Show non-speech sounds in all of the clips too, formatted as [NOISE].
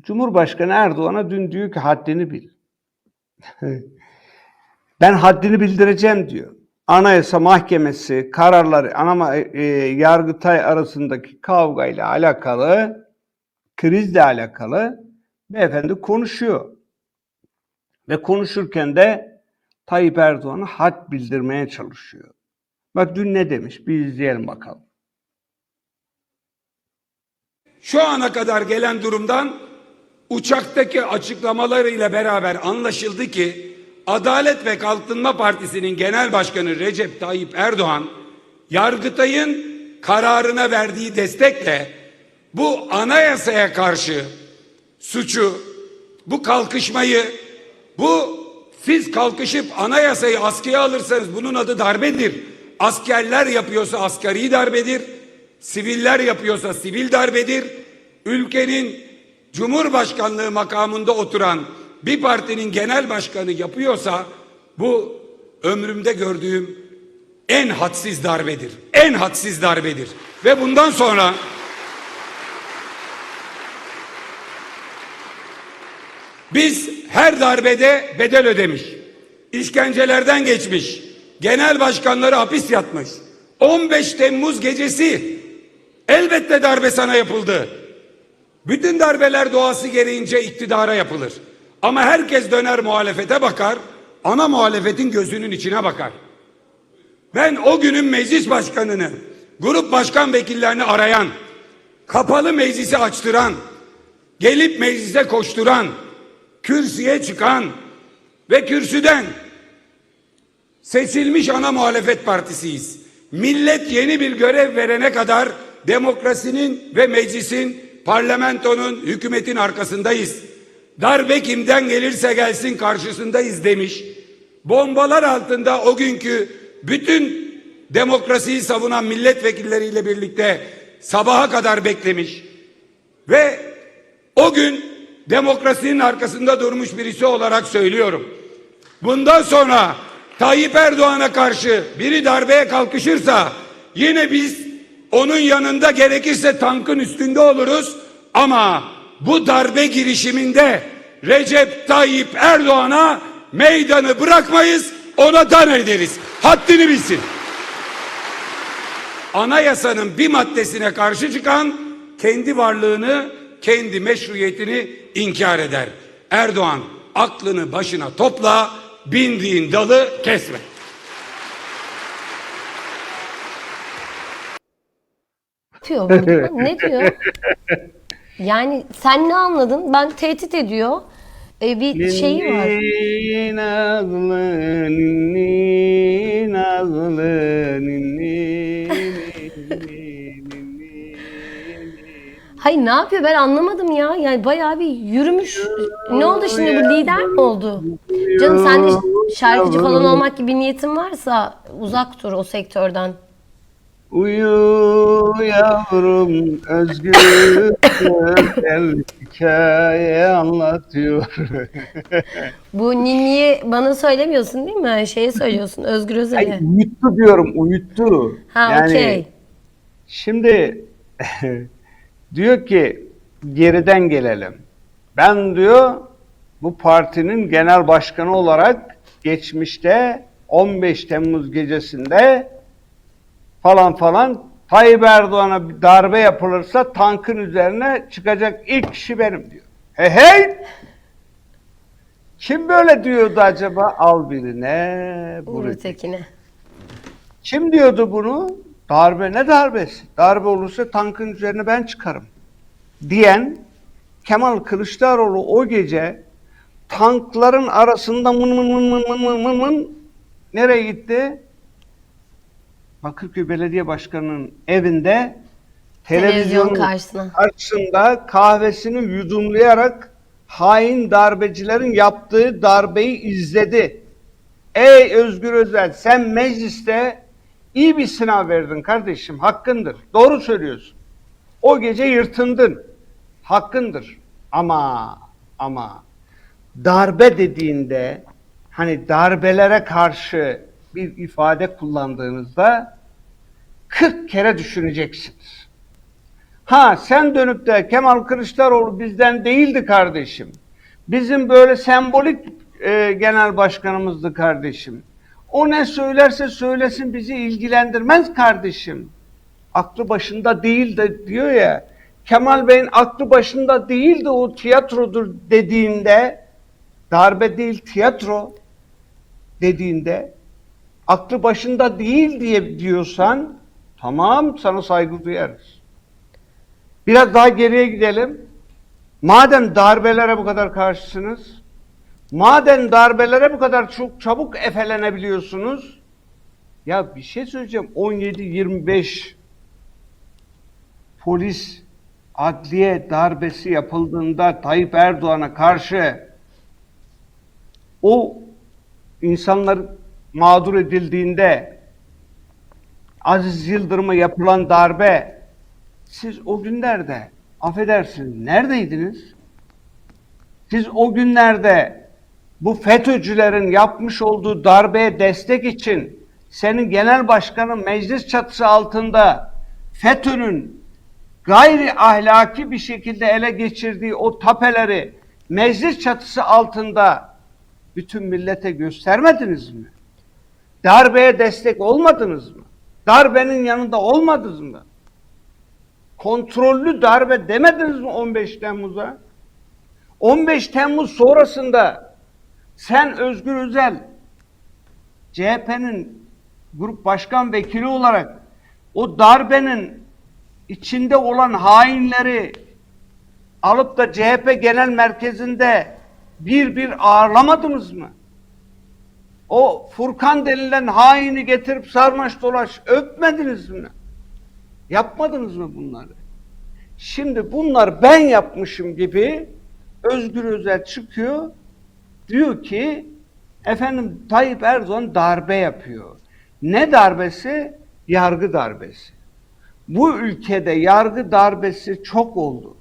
Cumhurbaşkanı Erdoğan'a dün diyor ki haddini bil. [LAUGHS] ben haddini bildireceğim diyor. Anayasa Mahkemesi kararları ana e, Yargıtay arasındaki kavgayla alakalı krizle alakalı beyefendi konuşuyor. Ve konuşurken de Tayyip Erdoğan'a had bildirmeye çalışıyor. Bak dün ne demiş? Bir izleyelim bakalım. Şu ana kadar gelen durumdan uçaktaki açıklamalarıyla beraber anlaşıldı ki Adalet ve Kalkınma Partisi'nin genel başkanı Recep Tayyip Erdoğan Yargıtay'ın kararına verdiği destekle bu anayasaya karşı suçu, bu kalkışmayı, bu siz kalkışıp anayasayı askıya alırsanız bunun adı darbedir. Askerler yapıyorsa askeri darbedir. Siviller yapıyorsa sivil darbedir. Ülkenin Cumhurbaşkanlığı makamında oturan bir partinin genel başkanı yapıyorsa bu ömrümde gördüğüm en hadsiz darbedir. En hadsiz darbedir. Ve bundan sonra Biz her darbede bedel ödemiş. İşkencelerden geçmiş. Genel başkanları hapis yatmış. 15 Temmuz gecesi elbette darbe sana yapıldı. Bütün darbeler doğası gereğince iktidara yapılır. Ama herkes döner muhalefete bakar, ana muhalefetin gözünün içine bakar. Ben o günün meclis başkanını, grup başkan vekillerini arayan, kapalı meclisi açtıran, gelip meclise koşturan, kürsüye çıkan ve kürsüden seçilmiş ana muhalefet partisiyiz. Millet yeni bir görev verene kadar demokrasinin ve meclisin, parlamentonun, hükümetin arkasındayız. Darbe kimden gelirse gelsin karşısındayız demiş. Bombalar altında o günkü bütün demokrasiyi savunan milletvekilleriyle birlikte sabaha kadar beklemiş. Ve o gün demokrasinin arkasında durmuş birisi olarak söylüyorum. Bundan sonra Tayyip Erdoğan'a karşı biri darbeye kalkışırsa yine biz onun yanında gerekirse tankın üstünde oluruz ama bu darbe girişiminde Recep Tayyip Erdoğan'a meydanı bırakmayız ona dan ederiz. Haddini bilsin. Anayasanın bir maddesine karşı çıkan kendi varlığını, kendi meşruiyetini inkar eder. Erdoğan aklını başına topla, bindiğin dalı kesme. Yapıyor [LAUGHS] ne diyor? Yani sen ne anladın? Ben tehdit ediyor. E, bir şeyi var. Nazlı, ninni nazlı, ninni. Hayır ne yapıyor ben anlamadım ya. Yani bayağı bir yürümüş. Ne oldu şimdi bu lider mi oldu? Canım sen de şarkıcı falan olmak gibi niyetin varsa uzak dur o sektörden. Uyu yavrum özgür [LAUGHS] el hikaye anlatıyor. Bu ninniyi bana söylemiyorsun değil mi? Şeye söylüyorsun Özgür Ay, Özel'e. uyuttu diyorum uyuttu. Ha okey. Şimdi [LAUGHS] diyor ki geriden gelelim. Ben diyor bu partinin genel başkanı olarak geçmişte 15 Temmuz gecesinde falan falan Tayyip Erdoğan'a darbe yapılırsa tankın üzerine çıkacak ilk kişi benim diyor. He hey! Kim böyle diyordu acaba? Al birine, bunu tekine. Kim diyordu bunu? Darbe ne darbesi? Darbe olursa tankın üzerine ben çıkarım. Diyen Kemal Kılıçdaroğlu o gece tankların arasında mın mın mın mın mın mın mın nereye gitti? Bakırköy Belediye Başkanı'nın evinde Televizyon televizyonun karşısına. karşısında kahvesini yudumlayarak hain darbecilerin yaptığı darbeyi izledi. Ey Özgür Özel sen mecliste iyi bir sınav verdin kardeşim hakkındır. Doğru söylüyorsun. O gece yırtındın. Hakkındır. Ama ama darbe dediğinde hani darbelere karşı bir ifade kullandığınızda 40 kere düşüneceksiniz. Ha sen dönüp de Kemal Kılıçdaroğlu bizden değildi kardeşim. Bizim böyle sembolik e, genel başkanımızdı kardeşim. O ne söylerse söylesin bizi ilgilendirmez kardeşim. Aklı başında değil de diyor ya. Kemal Bey'in aklı başında değildi o tiyatrodur dediğinde darbe değil tiyatro dediğinde aklı başında değil diye diyorsan tamam sana saygı duyarız. Biraz daha geriye gidelim. Madem darbelere bu kadar karşısınız, madem darbelere bu kadar çok çabuk efelenebiliyorsunuz, ya bir şey söyleyeceğim. 17-25 polis adliye darbesi yapıldığında Tayyip Erdoğan'a karşı o insanlar mağdur edildiğinde Aziz Yıldırım'a yapılan darbe siz o günlerde affedersiniz neredeydiniz? Siz o günlerde bu FETÖ'cülerin yapmış olduğu darbeye destek için senin genel başkanın meclis çatısı altında FETÖ'nün gayri ahlaki bir şekilde ele geçirdiği o tapeleri meclis çatısı altında bütün millete göstermediniz mi? Darbeye destek olmadınız mı? Darbenin yanında olmadınız mı? Kontrollü darbe demediniz mi 15 Temmuz'a? 15 Temmuz sonrasında sen Özgür Özel CHP'nin grup başkan vekili olarak o darbenin içinde olan hainleri alıp da CHP genel merkezinde bir bir ağırlamadınız mı? O Furkan denilen haini getirip sarmaş dolaş öpmediniz mi? Yapmadınız mı bunları? Şimdi bunlar ben yapmışım gibi Özgür Özel çıkıyor diyor ki efendim Tayyip Erdoğan darbe yapıyor. Ne darbesi? Yargı darbesi. Bu ülkede yargı darbesi çok oldu.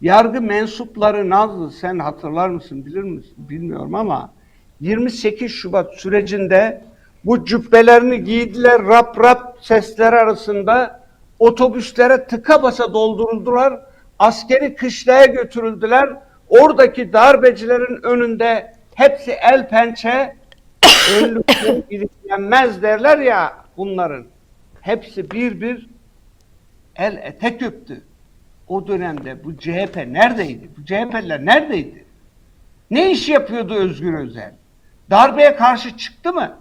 Yargı mensupları Nazlı sen hatırlar mısın bilir misin bilmiyorum ama 28 Şubat sürecinde bu cübbelerini giydiler rap rap sesler arasında otobüslere tıka basa dolduruldular. Askeri kışlaya götürüldüler. Oradaki darbecilerin önünde hepsi el pençe [COUGHS] önlükleri iliklenmez derler ya bunların. Hepsi bir bir el etek öptü. O dönemde bu CHP neredeydi? Bu CHP'liler neredeydi? Ne iş yapıyordu Özgür Özel? Darbeye karşı çıktı mı?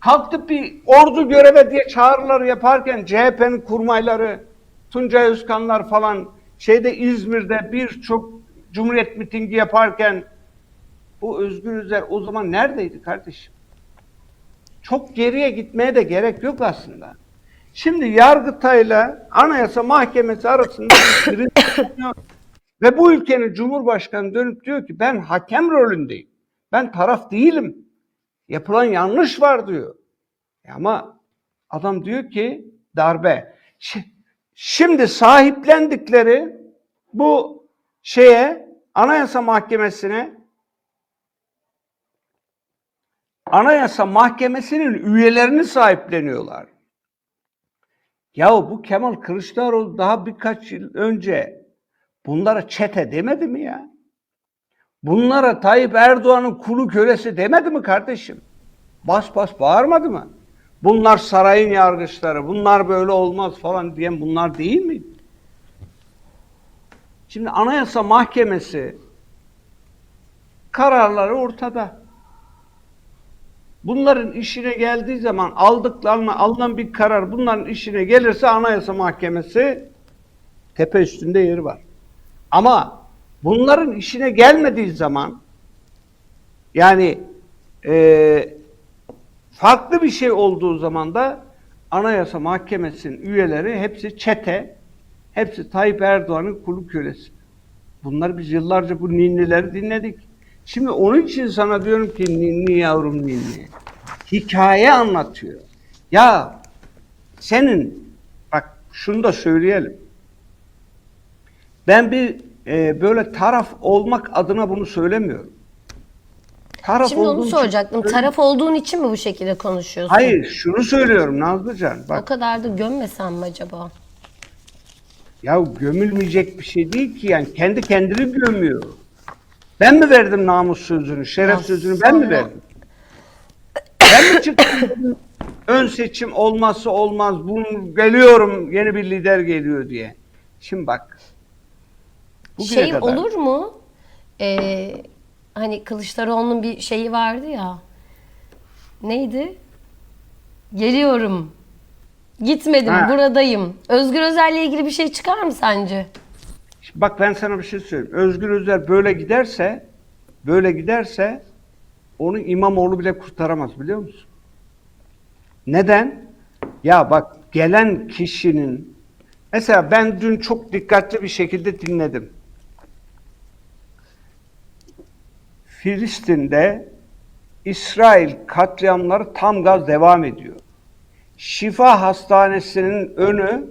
Kalktı bir ordu göreve diye çağrıları yaparken CHP'nin kurmayları, Tuncay Özkanlar falan şeyde İzmir'de birçok Cumhuriyet mitingi yaparken bu Özgür Özel o zaman neredeydi kardeşim? Çok geriye gitmeye de gerek yok aslında. Şimdi Yargıtay'la Anayasa Mahkemesi arasında bir kriz. Ve bu ülkenin Cumhurbaşkanı dönüp diyor ki ben hakem rolündeyim. Ben taraf değilim. Yapılan yanlış var diyor. E ama adam diyor ki darbe. Şi- Şimdi sahiplendikleri bu şeye Anayasa Mahkemesi'ne Anayasa Mahkemesi'nin üyelerini sahipleniyorlar. Yahu bu Kemal Kılıçdaroğlu daha birkaç yıl önce bunlara çete demedi mi ya? Bunlara Tayyip Erdoğan'ın kulu kölesi demedi mi kardeşim? Bas bas bağırmadı mı? Bunlar sarayın yargıçları, bunlar böyle olmaz falan diyen bunlar değil mi? Şimdi Anayasa Mahkemesi kararları ortada. Bunların işine geldiği zaman aldıklarına alınan bir karar bunların işine gelirse Anayasa Mahkemesi tepe üstünde yeri var. Ama bunların işine gelmediği zaman yani e, farklı bir şey olduğu zaman da Anayasa Mahkemesi'nin üyeleri hepsi çete, hepsi Tayyip Erdoğan'ın kulu kölesi. Bunlar biz yıllarca bu ninnileri dinledik. Şimdi onun için sana diyorum ki ninni yavrum ninni. Hikaye anlatıyor. Ya senin bak şunu da söyleyelim. Ben bir e, böyle taraf olmak adına bunu söylemiyorum. Taraf Şimdi onu için soracaktım. söylemiyorum. Taraf olduğun için mi bu şekilde konuşuyorsun? Hayır şunu söylüyorum Nazlıcan. O Bak kadar da gömmesem mi acaba? Ya gömülmeyecek bir şey değil ki yani kendi kendini gömüyor. Ben mi verdim namus sözünü, şeref Ya sözünü ben mi sonra- verdim? Ben mi çıktım [LAUGHS] ön seçim olmazsa olmaz, bunu geliyorum yeni bir lider geliyor diye. Şimdi bak. Bugüne şey kadar- olur mu? Ee, hani Kılıçdaroğlu'nun bir şeyi vardı ya. Neydi? Geliyorum. Gitmedim, Ha. buradayım. Özgür Özel'le ilgili bir şey çıkar mı sence? Bak ben sana bir şey söyleyeyim. Özgür Özel böyle giderse, böyle giderse onu İmamoğlu bile kurtaramaz biliyor musun? Neden? Ya bak gelen kişinin mesela ben dün çok dikkatli bir şekilde dinledim. Filistin'de İsrail katliamları tam gaz devam ediyor. Şifa Hastanesi'nin önü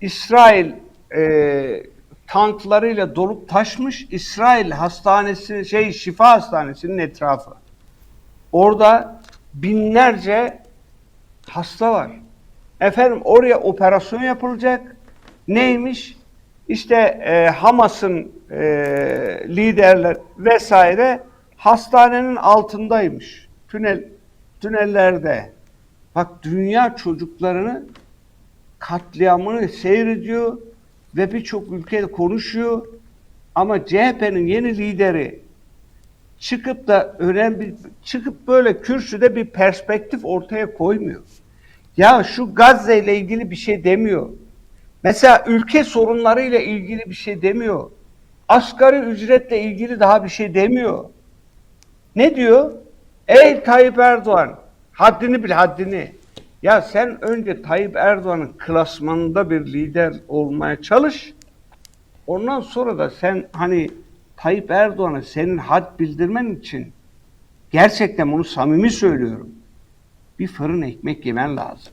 İsrail e, tanklarıyla dolup taşmış. İsrail hastanesi şey Şifa Hastanesi'nin etrafı. Orada binlerce hasta var. Efendim oraya operasyon yapılacak. Neymiş? İşte e, Hamas'ın e, liderler vesaire hastanenin altındaymış. Tünel tünellerde. Bak dünya çocuklarını katliamını seyrediyor ve birçok ülkede konuşuyor. Ama CHP'nin yeni lideri çıkıp da önemli çıkıp böyle kürsüde bir perspektif ortaya koymuyor. Ya şu Gazze ile ilgili bir şey demiyor. Mesela ülke sorunlarıyla ilgili bir şey demiyor. Asgari ücretle ilgili daha bir şey demiyor. Ne diyor? Ey Tayyip Erdoğan, haddini bil haddini. Ya sen önce Tayyip Erdoğan'ın klasmanında bir lider olmaya çalış. Ondan sonra da sen hani Tayyip Erdoğan'a senin had bildirmen için gerçekten bunu samimi söylüyorum. Bir fırın ekmek yemen lazım.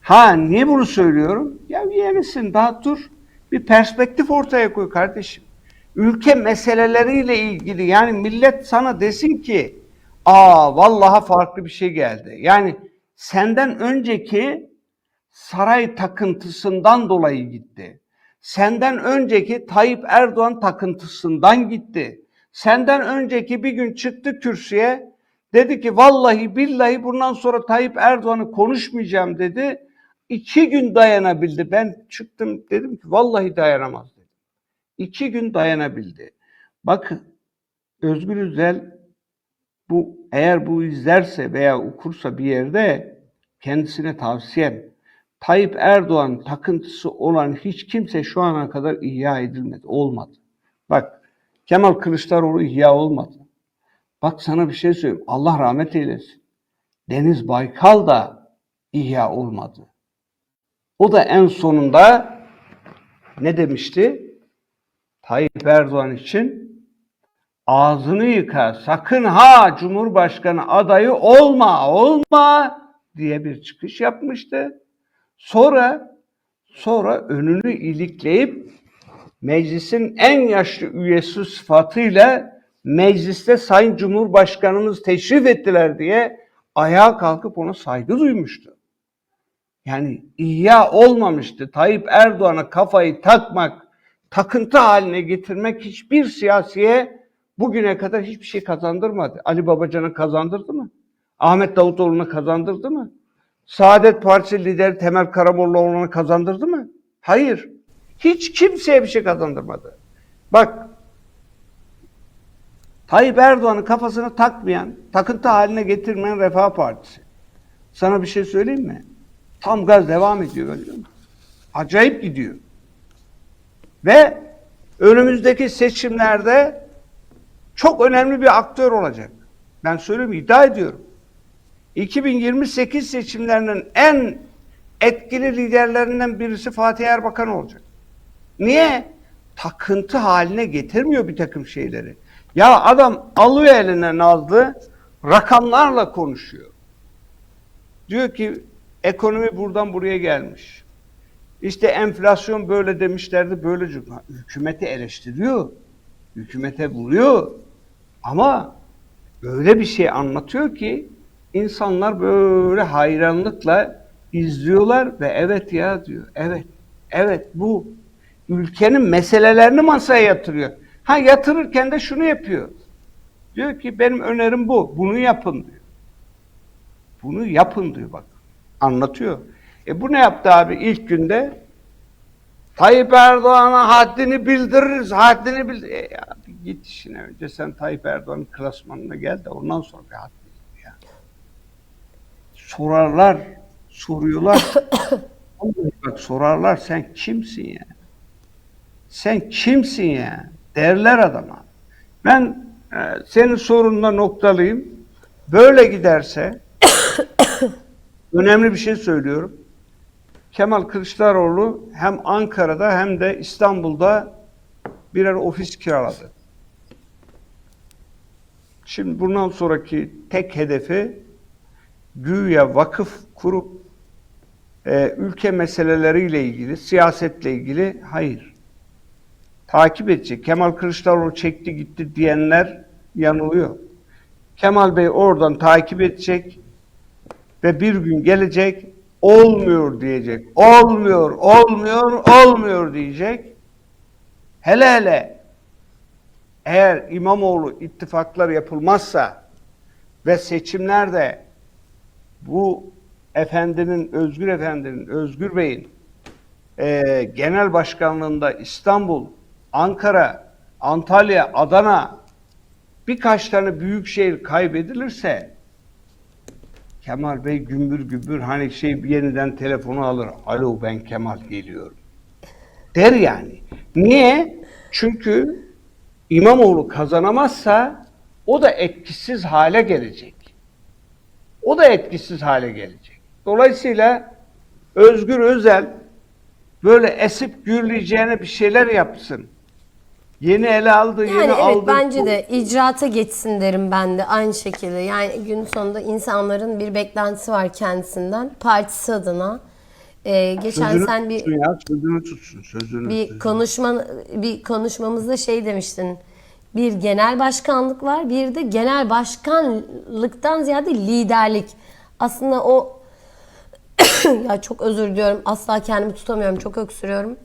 Ha niye bunu söylüyorum? Ya yenisin daha dur. Bir perspektif ortaya koy kardeşim. Ülke meseleleriyle ilgili yani millet sana desin ki aa vallahi farklı bir şey geldi. Yani senden önceki saray takıntısından dolayı gitti. Senden önceki Tayyip Erdoğan takıntısından gitti. Senden önceki bir gün çıktı kürsüye dedi ki vallahi billahi bundan sonra Tayyip Erdoğan'ı konuşmayacağım dedi. İki gün dayanabildi. Ben çıktım dedim ki vallahi dayanamaz. İki gün dayanabildi. Bakın Özgür Özel bu eğer bu izlerse veya okursa bir yerde kendisine tavsiyem Tayyip Erdoğan takıntısı olan hiç kimse şu ana kadar ihya edilmedi. Olmadı. Bak Kemal Kılıçdaroğlu ihya olmadı. Bak sana bir şey söyleyeyim. Allah rahmet eylesin. Deniz Baykal da ihya olmadı. O da en sonunda ne demişti? Tayyip Erdoğan için ağzını yıka sakın ha Cumhurbaşkanı adayı olma olma diye bir çıkış yapmıştı. Sonra sonra önünü ilikleyip meclisin en yaşlı üyesi sıfatıyla mecliste Sayın Cumhurbaşkanımız teşrif ettiler diye ayağa kalkıp ona saygı duymuştu. Yani ihya olmamıştı. Tayyip Erdoğan'a kafayı takmak, takıntı haline getirmek hiçbir siyasiye bugüne kadar hiçbir şey kazandırmadı. Ali Babacan'a kazandırdı mı? Ahmet Davutoğlu'na kazandırdı mı? Saadet Partisi lideri Temel Karamollaoğlu'na kazandırdı mı? Hayır. Hiç kimseye bir şey kazandırmadı. Bak Tayyip Erdoğan'ın kafasına takmayan, takıntı haline getirmeyen Refah Partisi. Sana bir şey söyleyeyim mi? Tam gaz devam ediyor biliyor musun? Acayip gidiyor. Ve önümüzdeki seçimlerde çok önemli bir aktör olacak. Ben söyleyeyim iddia ediyorum. 2028 seçimlerinin en etkili liderlerinden birisi Fatih Erbakan olacak. Niye? Takıntı haline getirmiyor bir takım şeyleri. Ya adam alıyor eline Nazlı, rakamlarla konuşuyor. Diyor ki ekonomi buradan buraya gelmiş. İşte enflasyon böyle demişlerdi, böyle hükümeti eleştiriyor. Hükümete vuruyor. Ama öyle bir şey anlatıyor ki insanlar böyle hayranlıkla izliyorlar ve evet ya diyor. Evet. Evet bu. ülkenin meselelerini masaya yatırıyor. Ha yatırırken de şunu yapıyor. Diyor ki benim önerim bu. Bunu yapın diyor. Bunu yapın diyor bak. Anlatıyor. E bu ne yaptı abi ilk günde? Tayyip Erdoğan'a haddini bildiririz, haddini bildir. E abi git işine önce sen Tayyip Erdoğan'ın klasmanına gel de ondan sonra bir haddini ya. Sorarlar, soruyorlar. [COUGHS] Bak sorarlar sen kimsin ya? Sen kimsin ya? Derler adama. Ben e, senin sorunla noktalıyım. Böyle giderse [COUGHS] önemli bir şey söylüyorum. Kemal Kılıçdaroğlu hem Ankara'da hem de İstanbul'da birer ofis kiraladı. Şimdi bundan sonraki tek hedefi güya vakıf kurup e, ülke meseleleriyle ilgili, siyasetle ilgili hayır. Takip edecek. Kemal Kılıçdaroğlu çekti gitti diyenler yanılıyor. Kemal Bey oradan takip edecek ve bir gün gelecek olmuyor diyecek. Olmuyor, olmuyor, olmuyor diyecek. Hele hele eğer İmamoğlu ittifaklar yapılmazsa ve seçimlerde bu efendinin, Özgür Efendi'nin, Özgür Bey'in e, genel başkanlığında İstanbul, Ankara, Antalya, Adana birkaç tane büyük şehir kaybedilirse Kemal Bey gümbür gümbür hani şey yeniden telefonu alır. Alo ben Kemal geliyorum. Der yani. Niye? Çünkü İmamoğlu kazanamazsa o da etkisiz hale gelecek. O da etkisiz hale gelecek. Dolayısıyla Özgür Özel böyle esip gürleyeceğine bir şeyler yapsın. Yeni ele aldı, Yani yeni evet aldı. bence de icraata geçsin derim ben de aynı şekilde. Yani gün sonunda insanların bir beklentisi var kendisinden. Partisi adına. Ee, geçen Sözünü sen bir tutsun ya, sözünü tutsun, sözünü. bir sözünü. konuşma bir konuşmamızda şey demiştin. Bir genel başkanlık var, bir de genel başkanlıktan ziyade liderlik. Aslında o [COUGHS] ya çok özür diliyorum. Asla kendimi tutamıyorum. Çok öksürüyorum.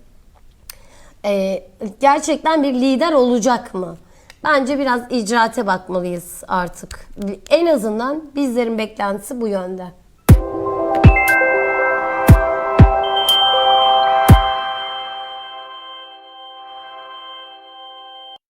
Ee, gerçekten bir lider olacak mı? Bence biraz icraate bakmalıyız artık. En azından bizlerin beklentisi bu yönde.